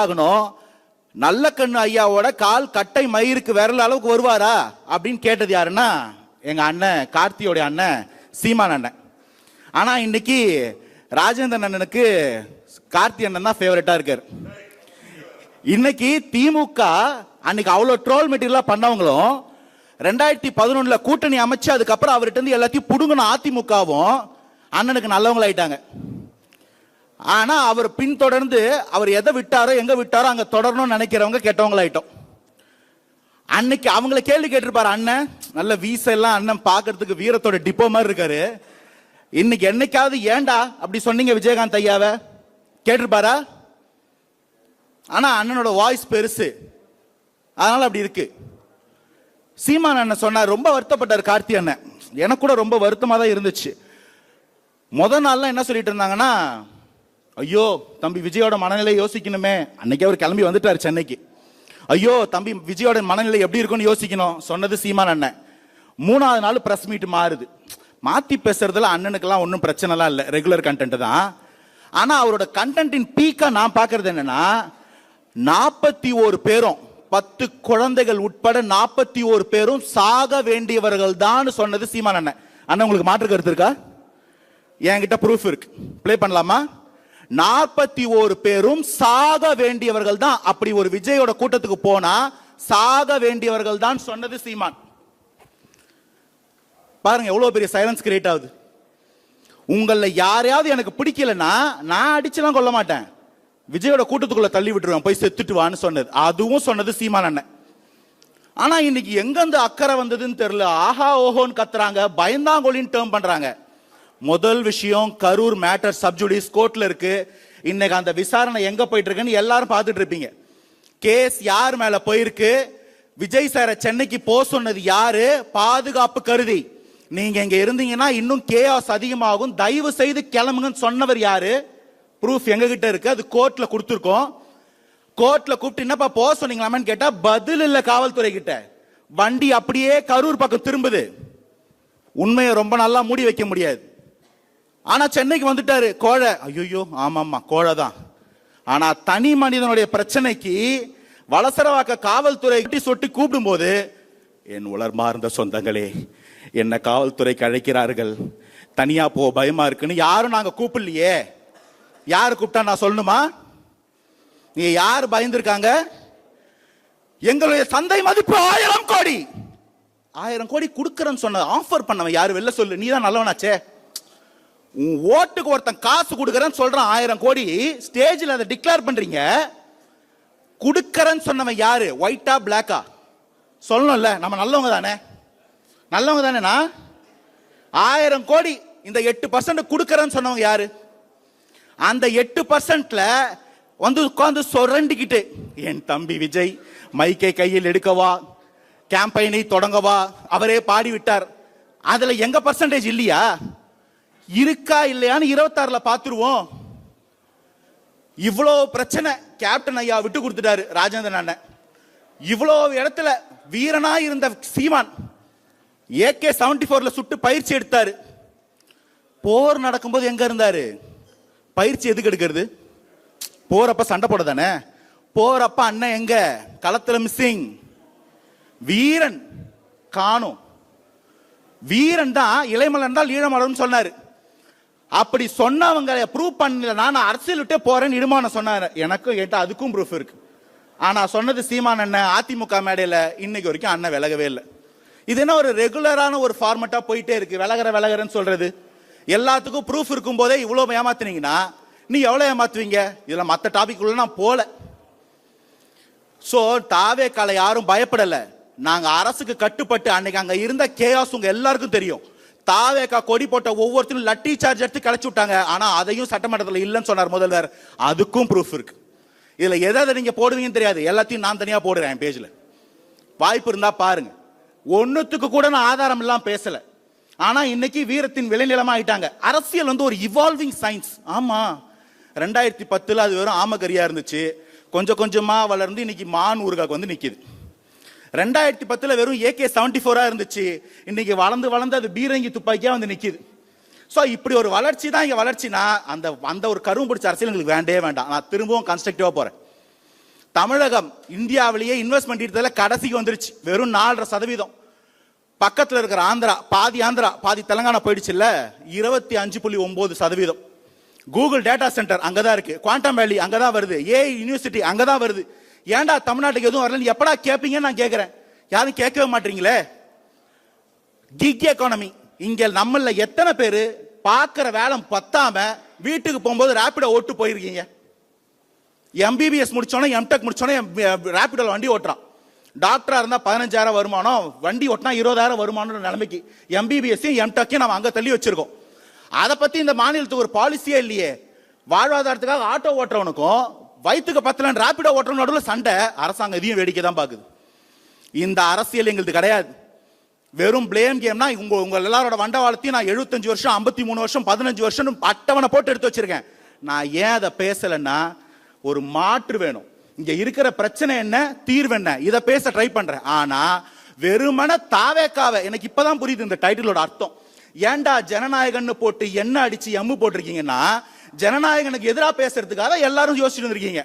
ஆகணும் நல்ல கண்ணு ஐயாவோட கால் கட்டை மயிருக்கு விரல் அளவுக்கு வருவாரா? அப்படின்னு கேட்டது யாருன்னா எங்க அண்ணன் கார்த்தியோட அண்ணன் சீமான் அண்ணன். ஆனா இன்னைக்கு ராஜேந்திரன் அண்ணனுக்கு கார்த்தி அண்ணன் தான் ஃபேவரட்டா இருக்காரு. இன்னைக்கு திமுக அன்னைக்கு அவ்வளவு ட்ரோல் மெட்டீரியலா பண்ணவங்களும் ரெண்டாயிரத்தி பதினொன்னுல கூட்டணி அமைச்சு அதுக்கப்புறம் அவர்கிட்ட இருந்து எல்லாத்தையும் பிடுங்கணும் அதிமுகவும் அண்ணனுக்கு நல்லவங்களாயிட்டாங்க. ஆனால் அவர் பின்தொடர்ந்து அவர் எதை விட்டாரோ எங்கே விட்டாரோ அங்கே தொடரணும்னு நினைக்கிறவங்க கெட்டவங்களாயிட்டோம். அன்னைக்கு அவங்கள கேள்வி கேட்டிருப்பாரு அண்ணன் நல்ல வீசெல்லாம் அண்ணன் பார்க்கறதுக்கு வீரத்தோட டிப்போ மாதிரி இருக்காரு. இன்னைக்கு என்னைக்காவது ஏண்டா அப்படி சொன்னீங்க விஜயகாந்த் ஐயாவை? கேட்டிருப்பாரா? ஆனால் அண்ணனோட வாய்ஸ் பெருசு. அதனால அப்படி இருக்கு. சீமான் அண்ணன் சொன்னார் ரொம்ப வருத்தப்பட்டார் கார்த்தி அண்ணன். எனக்கு கூட ரொம்ப வருத்தமாக தான் இருந்துச்சு. முத நாள்லாம் என்ன சொல்லிட்டு இருந்தாங்கன்னா ஐயோ தம்பி விஜயோட மனநிலை யோசிக்கணுமே. அன்னைக்கு அவர் கிளம்பி வந்துட்டார் சென்னைக்கு. ஐயோ தம்பி விஜயோட மனநிலை எப்படி இருக்கும்னு யோசிக்கணும் சொன்னது சீமான் அண்ணன். மூணாவது நாள் ப்ரெஸ் மீட் மாறுது. மாத்தி பேசுறதுல அண்ணனுக்கெல்லாம் ஒன்றும் பிரச்சனைலாம் இல்லை. ரெகுலர் கண்டென்ட் தான். ஆனால் அவரோட கண்டென்ட்டின் பீக்காக நான் பார்க்கறது என்னன்னா நாற்பத்தி ஓரு பேரும் பத்து குழந்தைகள் உட்பட நாற்பத்தி ஓரு பேரும் சாக வேண்டியவர்கள் தான் சொன்னது சீமான் அண்ணன். அண்ணன் உங்களுக்கு மாற்று கருத்து இருக்கா? என்கிட்ட ப்ரூஃப் இருக்கு. ப்ளே பண்ணலாமா? நாற்பத்தி ஓரு பேரும் சாக வேண்டியவர்கள் தான். அப்படி ஒரு விஜயோட கூட்டத்துக்கு போனா சாக வேண்டியவர்கள் தான் சொன்னது சீமான். பாருங்க எவ்வளவு பெரிய சைலன்ஸ் கிரியேட் ஆகுது. உங்கள யாரையாவது எனக்கு பிடிக்கலன்னா நான் அடிச்சுலாம் கொள்ள மாட்டேன். விஜயோட கூட்டத்துக்குள்ள தள்ளி விட்டுருவேன் போய் செத்துட்டு வான்னு சொன்னது. அதுவும் சொன்னது சீமான் அண்ணன். ஆனா இன்னைக்கு எங்க இருந்து அக்கறை வந்ததுன்னு தெரியல. ஆஹா ஓஹோன்னு கத்துறாங்க. பயந்தாங்கொழின்னு டேர்ம் பண்றாங்க. முதல் விஷயம் கரூர் மேட்டர் சப்ஜுடிஸ் கோர்ட்ல இருக்கு. இன்னைக்கு அந்த விசாரணை எங்க போயிட்டு இருக்குன்னு எல்லாரும் பார்த்துட்டு இருப்பீங்க. கேஸ் யார் மேல போயிருக்கு? விஜய் சாரை சென்னைக்கு போக சொன்னது யாரு? பாதுகாப்பு கருதி. நீங்க இங்க இருந்தீங்கன்னா இன்னும் கேஆஸ் அதிகமாகும். தயவு செய்து கிளம்புங்கன்னு சொன்னவர் யாரு? ப்ரூஃப் எங்க கிட்ட இருக்கு. அது கோர்ட்ல கொடுத்துருக்கோம். கோர்ட்ல கூப்பிட்டு என்னப்பா போக சொன்னீங்களாமேன்னு கேட்டா பதில் இல்ல காவல்துறை கிட்ட. வண்டி அப்படியே கரூர் பக்கம் திரும்புது. உண்மையை ரொம்ப நல்லா மூடி வைக்க முடியாது. ஆனா சென்னைக்கு வந்துட்டாரு கோழை. ஐயோ ஆமாமா கோழை தான் ஆனா தனி மனிதனுடைய பிரச்சனைக்கு வலசரவாக்க காவல்துறை கிட்டி சொட்டி கூப்பிடும் போது என் உளர்மார்ந்த சொந்தங்களே என்ன காவல்துறைக்கு அழைக்கிறார்கள். தனியா போ பயமா இருக்குன்னு யாரும் நாங்க கூப்பிடலையே. யார் கூப்பிட்டா நான் சொல்லணுமா? நீ யார் பயந்துருக்காங்க? எங்களுடைய சந்தை மதிப்பு ஆயிரம் கோடி. ஆயிரம் கோடி கொடுக்குறேன்னு சொன்ன ஆஃபர் பண்ணவன் யாரு? வெளில சொல்லு. நீ தான் நல்லவனாச்சே. ஓட்டுக்கு ஒருத்தன் காசு கொடுக்கறேன்னு சொல்றான் ஆயிரம் கோடி ஸ்டேஜில் அதை டிக்ளேர் பண்றீங்க. கொடுக்கறன்னு சொன்னவன் யாரு? ஒயிட்டா பிளாக்கா சொல்லணும்ல நம்ம நல்லவங்க தானே? நல்லவங்க தானேண்ணா? ஆயிரம் கோடி இந்த எட்டு பர்சன்ட் கொடுக்குறேன்னு சொன்னவங்க யாரு? அந்த எட்டு பர்சன்ட்ல வந்து உட்காந்து சொரண்டிக்கிட்டு என் தம்பி விஜய் மைக்கை கையில் எடுக்கவா? கேம்பெயினை தொடங்கவா? அவரே பாடி விட்டார் அதுல எங்க பர்சன்டேஜ் இல்லையா? இருக்கா இல்லையான்னு இருபத்தாறுல பாத்துருவோம் இவ்வளோ பிரச்சனை கேப்டன் ஐயா விட்டு கொடுத்துட்டாரு ராஜேந்திரன் அண்ணன். இவ்வளோ இடத்துல வீரனா இருந்த சீமான் ஏகே செவன்டி ஃபோர்ல சுட்டு பயிற்சி எடுத்தாரு. போர் நடக்கும்போது எங்க இருந்தாரு? பயிற்சி எதுக்கு எடுக்கிறது? போறப்ப சண்டை போட தானே போறப்ப அண்ணன் எங்க? களத்துல மிஸ்ஸிங் வீரன் காணும். வீரன் தான் இளைமலன் தான் ஈழமலன் சொன்னாரு. அப்படி சொன்னவங்க ப்ரூவ் பண்ணல. நான் அரசியல் விட்டே போறேன்னு இடுமான சொன்னார். எனக்கும் கேட்டா அதுக்கும் ப்ரூஃப் இருக்கு. ஆனா சொன்னது சீமான் அண்ணன் அதிமுக மேடையில இன்னைக்கு வரைக்கும் அண்ணன் விலகவே இல்லை. இது என்ன ஒரு ரெகுலரான ஒரு ஃபார்மெட்டா போயிட்டே இருக்கு. விலகிற விலகிறன்னு சொல்றது. எல்லாத்துக்கும் ப்ரூஃப் இருக்கும் போதே இவ்வளோ ஏமாத்துனீங்கன்னா நீ எவ்வளோ ஏமாத்துவீங்க? இதில் மற்ற டாபிக் உள்ள நான் போல. ஸோ தாவே காலை யாரும் பயப்படலை. நாங்கள் அரசுக்கு கட்டுப்பட்டு அன்னைக்கு அங்கே இருந்த கேஆஸ் உங்க எல்லாருக்கும் தெரியும். தாவேக்கா கொடி போட்ட ஒவ்வொருத்தரும் லட்டி சார்ஜ் எடுத்து கிளச்சி விட்டாங்க. ஆனால் அதையும் சட்டமன்றத்தில் இல்லைன்னு சொன்னார் முதல்வர். அதுக்கும் ப்ரூஃப் இருக்கு. இதில் எதை நீங்கள் போடுவீங்கன்னு தெரியாது. எல்லாத்தையும் நான் தனியாக போடுறேன் என் வாய்ப்பு இருந்தால் பாருங்க. ஒன்றுத்துக்கு கூட நான் ஆதாரம் இல்லாமல் பேசலை. ஆனால் இன்னைக்கு வீரத்தின் விளைநிலமாக ஆயிட்டாங்க. அரசியல் வந்து ஒரு இவால்விங் சயின்ஸ் ஆமாம் ரெண்டாயிரத்தி பத்தில் அது வெறும் ஆமகரியாக இருந்துச்சு. கொஞ்சம் கொஞ்சமாக வளர்ந்து இன்னைக்கு மான் ஊருகாக்கு வந்து நிற்கிது ரெண்டாயிரத்தி பத்தில் வெறும் ஏகே செவன்டி ஃபோராக இருந்துச்சு. இன்னைக்கு வளர்ந்து வளர்ந்து அது பீரங்கி துப்பாக்கியாக வந்து நிற்கிது ஸோ இப்படி ஒரு வளர்ச்சி தான் இங்கே வளர்ச்சினா அந்த அந்த ஒரு கரும்பு பிடிச்ச அரசியல் எங்களுக்கு வேண்டே வேண்டாம். நான் திரும்பவும் கன்ஸ்ட்ரக்டிவாக போகிறேன் தமிழகம் இந்தியாவிலேயே இன்வெஸ்ட்மெண்ட் ஈர்த்ததுல கடைசிக்கு வந்துருச்சு. வெறும் நாலரை சதவீதம். பக்கத்தில் இருக்கிற ஆந்திரா பாதி ஆந்திரா பாதி தெலங்கானா போயிடுச்சுல்ல இருபத்தி அஞ்சு புள்ளி ஒம்பது சதவீதம். கூகுள் டேட்டா சென்டர் அங்கே தான் இருக்குது குவாண்டம் வேலி அங்கே தான் வருது ஏ யூனிவர்சிட்டி அங்கதான் வருது. ஏன்டா தமிழ்நாட்டுக்கு எதுவும் வரலன்னு எப்படா கேட்பீங்கன்னு நான் கேட்குறேன் யாரும் கேட்கவே மாட்டீங்களே? கிக் எக்கானமி இங்கே நம்மள எத்தனை பேர் பார்க்குற வேலை பத்தாம வீட்டுக்கு போகும்போது ரேப்பிடோ ஓட்டு போயிருக்கீங்க. எம்பிபிஎஸ் முடிச்சோன்னே எம்டெக் முடிச்சோன்னே ரேப்பிடோல வண்டி ஓட்டுறான். டாக்டராக இருந்தால் பதினஞ்சாயிரம் வருமானம் வண்டி ஓட்டினா இருபதாயிரம் வருமானம் நிலைமைக்கு எம்பிபிஎஸ்ஸையும் எம்டெக்கையும் நம்ம அங்கே தள்ளி வச்சிருக்கோம். அதை பற்றி இந்த மாநிலத்துக்கு ஒரு பாலிசியே இல்லையே. வாழ்வாதாரத்துக்காக ஆட்டோ ஓட்டுறவனுக்கும் வயிற்றுக்கு பத்தலன் ராப்பிடோ ஓட்டுற நடுவில் சண்டை. அரசாங்கம் இதையும் வேடிக்கை தான் பார்க்குது இந்த அரசியல் எங்களுக்கு கிடையாது. வெறும் பிளேம் கேம்னா உங்க உங்க எல்லாரோட வண்டவாளத்தையும் நான் 75 வருஷம் 53 மூணு வருஷம் பதினஞ்சு வருஷம் அட்டவணை போட்டு எடுத்து வச்சிருக்கேன். நான் ஏன் அதை பேசலைன்னா ஒரு மாற்று வேணும். இங்க இருக்கிற பிரச்சனை என்ன தீர்வு என்ன இதை பேச ட்ரை பண்றேன். ஆனா வெறுமன தாவேக்காவை எனக்கு இப்பதான் புரியுது இந்த டைட்டிலோட அர்த்தம். ஏன்டா ஜனநாயகன்னு போட்டு என்ன அடிச்சு எம்மு போட்டிருக்கீங்கன்னா ஜனநாயகனுக்கு எதிராக பேசுறதுக்காக எல்லாரும் யோசிச்சுட்டு இருந்திருக்கீங்க